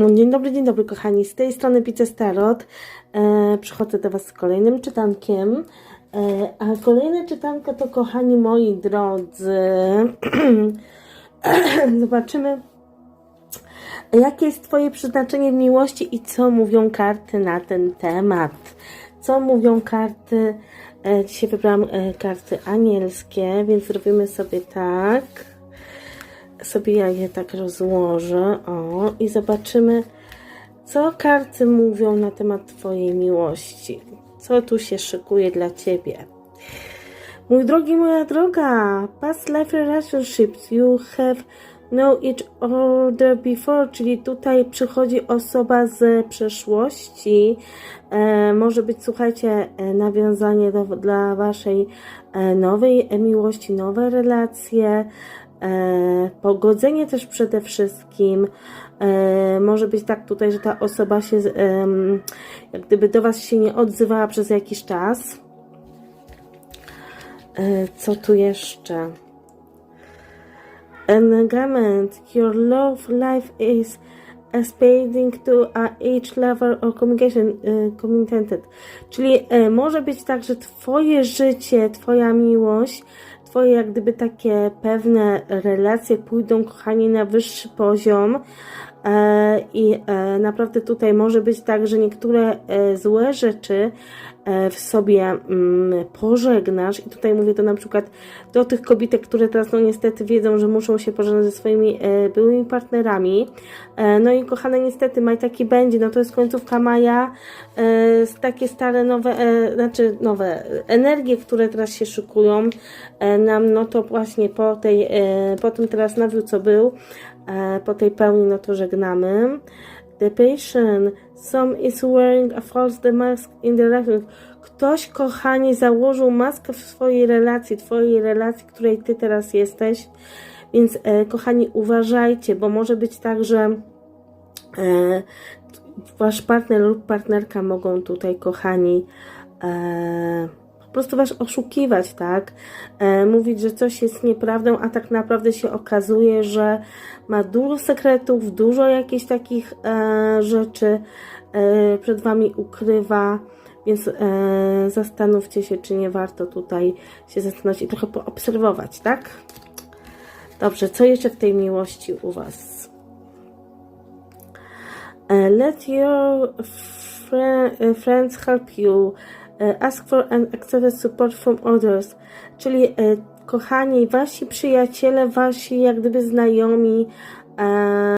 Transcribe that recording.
No, Dzień dobry, dzień dobry kochani. Z tej strony Pizzę Starot. E, przychodzę do Was z kolejnym czytankiem. E, a kolejne czytanko to kochani moi drodzy. Zobaczymy, jakie jest Twoje przeznaczenie w miłości i co mówią karty na ten temat. Co mówią karty? E, dzisiaj wybrałam e, karty anielskie, więc zrobimy sobie tak sobie ja je tak rozłożę, o, i zobaczymy, co karty mówią na temat Twojej miłości. Co tu się szykuje dla Ciebie. Mój drogi, moja droga, past life relationships, you have know each other before, czyli tutaj przychodzi osoba z przeszłości. E, może być, słuchajcie, e, nawiązanie do, dla Waszej e, nowej miłości, nowe relacje, pogodzenie też przede wszystkim. E, może być tak tutaj, że ta osoba się, jak gdyby do Was się nie odzywała przez jakiś czas. E, co tu jeszcze? Engagement. Your love life is aspiring to a each level of communication e, committed. Czyli e, może być tak, że Twoje życie, Twoja miłość, Twoje jak gdyby takie pewne relacje pójdą, kochani, na wyższy poziom. E, I e, naprawdę tutaj może być tak, że niektóre e, złe rzeczy w sobie mm, pożegnasz. I tutaj mówię to na przykład do tych kobietek, które teraz no niestety wiedzą, że muszą się pożegnać ze swoimi e, byłymi partnerami. E, no i kochane, niestety maj taki będzie. No to jest końcówka maja. E, takie stare, nowe, e, znaczy nowe energie, które teraz się szykują e, nam, no to właśnie po tej, e, po tym teraz nawiu, co był, e, po tej pełni, no to żegnamy. The patient, some is wearing a false mask in the relationship. Ktoś, kochani, założył maskę w swojej relacji, twojej relacji, której ty teraz jesteś. Więc, e, kochani, uważajcie, bo może być tak, że e, wasz partner lub partnerka mogą tutaj, kochani, e, po prostu was oszukiwać, tak? E, mówić, że coś jest nieprawdą, a tak naprawdę się okazuje, że ma dużo sekretów, dużo jakichś takich e, rzeczy e, przed wami ukrywa. Więc e, zastanówcie się, czy nie warto tutaj się zastanowić i trochę poobserwować, tak? Dobrze, co jeszcze w tej miłości u Was? Uh, let your uh, friends help you. Uh, ask for and accept support from others. Czyli, e, kochani, wasi przyjaciele, wasi jak gdyby znajomi, e,